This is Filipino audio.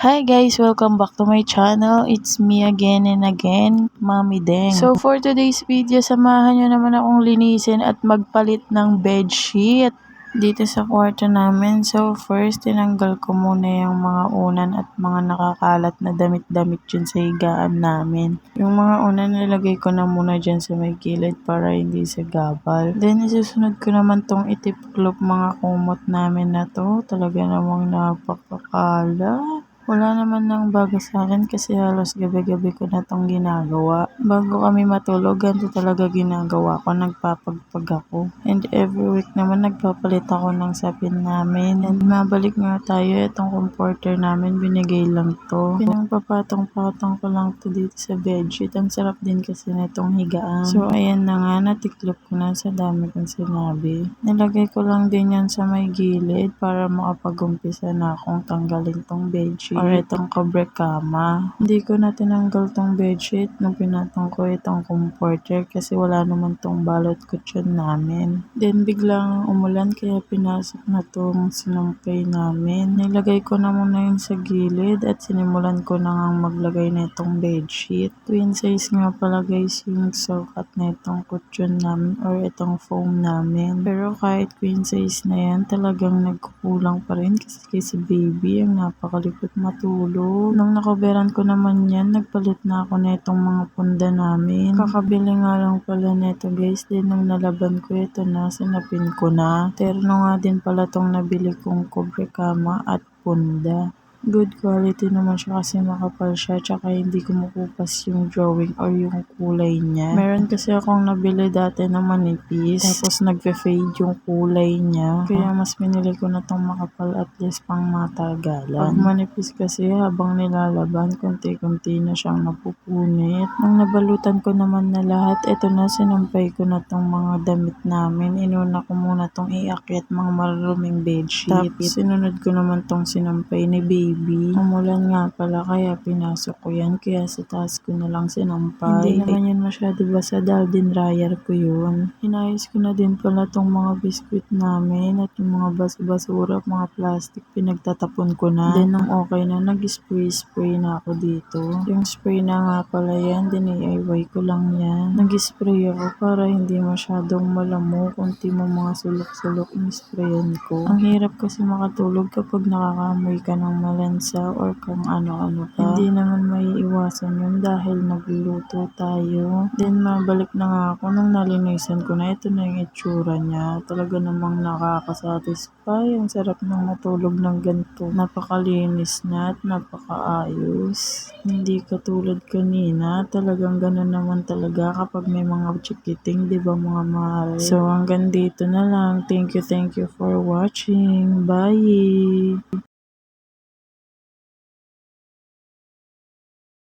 Hi guys! Welcome back to my channel. It's me again and again, Mami Deng. So for today's video, samahan nyo naman akong linisin at magpalit ng bedsheet dito sa kwarto namin. So first, tinanggal ko muna yung mga unan at mga nakakalat na damit-damit dyan sa higaan namin. Yung mga unan nilagay ko na muna dyan sa may gilid para hindi sa gabal. Then isusunod ko naman tong itiklop mga kumot namin na to. Talaga namang napakakalat. Wala naman ng bago sa akin kasi halos gabi-gabi ko na tong ginagawa. Bago kami matulog, ganito talaga ginagawa ko. Nagpapagpag ako. And every week naman nagpapalit ako ng sapin namin. And mabalik nga tayo. Itong comforter namin, binigay lang to. Pinangpapatong-patong ko lang to dito sa bedsheet. Ang sarap din kasi na itong higaan. So ayan na nga, natiklop ko na sa dami kong sinabi. Nilagay ko lang din yan sa may gilid para makapag-umpisa na akong tanggalin tong bedsheet or itong kama. Hindi ko na tinanggal tong bedsheet nung pinatong ko itong comforter kasi wala naman tong balot kutsyon namin. Then biglang umulan kaya pinasok na tong sinampay namin. Nilagay ko na muna yun sa gilid at sinimulan ko na nga maglagay na itong bedsheet. Twin size nga pala guys yung sukat na itong kutsyon namin or itong foam namin. Pero kahit queen size na yan talagang nagkukulang pa rin kasi kay si baby ang napakalipot matulog. Nung nakoberan ko naman yan, nagpalit na ako na itong mga punda namin. Kakabili nga lang pala neto guys. Then nung nalaban ko ito na, sinapin ko na. Terno nga din pala tong nabili kong kobre kama at punda. Good quality naman siya kasi makapal siya tsaka hindi kumukupas yung drawing or yung kulay niya. Meron kasi akong nabili dati na manipis tapos nagfe-fade yung kulay niya. Kaya mas pinili ko na tong makapal at least pang matagalan. Pag manipis kasi habang nilalaban, konti-konti na siyang napupunit. Nung nabalutan ko naman na lahat, eto na sinampay ko na tong mga damit namin. Inuna ko muna tong iakyat mga maruruming bedsheet. Tapos sinunod ko naman tong sinampay ni baby baby. Umulan nga pala kaya pinasok ko yan kaya sa taas ko na lang sinampay. Hindi naman yun masyado basa dahil din dryer ko yun. Inayos ko na din pala tong mga biskuit namin at yung mga bas-basura mga plastic pinagtatapon ko na. Then nung okay na nag-spray-spray na ako dito. Yung spray na nga pala yan, diniyay ko lang yan. Nag-spray ako para hindi masyadong malamok. Kunti mo mga sulok-sulok yung sprayan ko. Ang hirap kasi makatulog kapag nakakamoy ka ng malamok lansa or kung ano-ano pa. Hindi naman may iwasan yun dahil nagluluto tayo. Then mabalik na nga ako nung nalinisan ko na ito na yung itsura niya. Talaga namang nakakasatisfy. Ang sarap ng matulog ng ganito. Napakalinis na at napakaayos. Hindi katulad kanina. Talagang ganun naman talaga kapag may mga chikiting, di ba mga mahal? So hanggang dito na lang. Thank you, thank you for watching. Bye!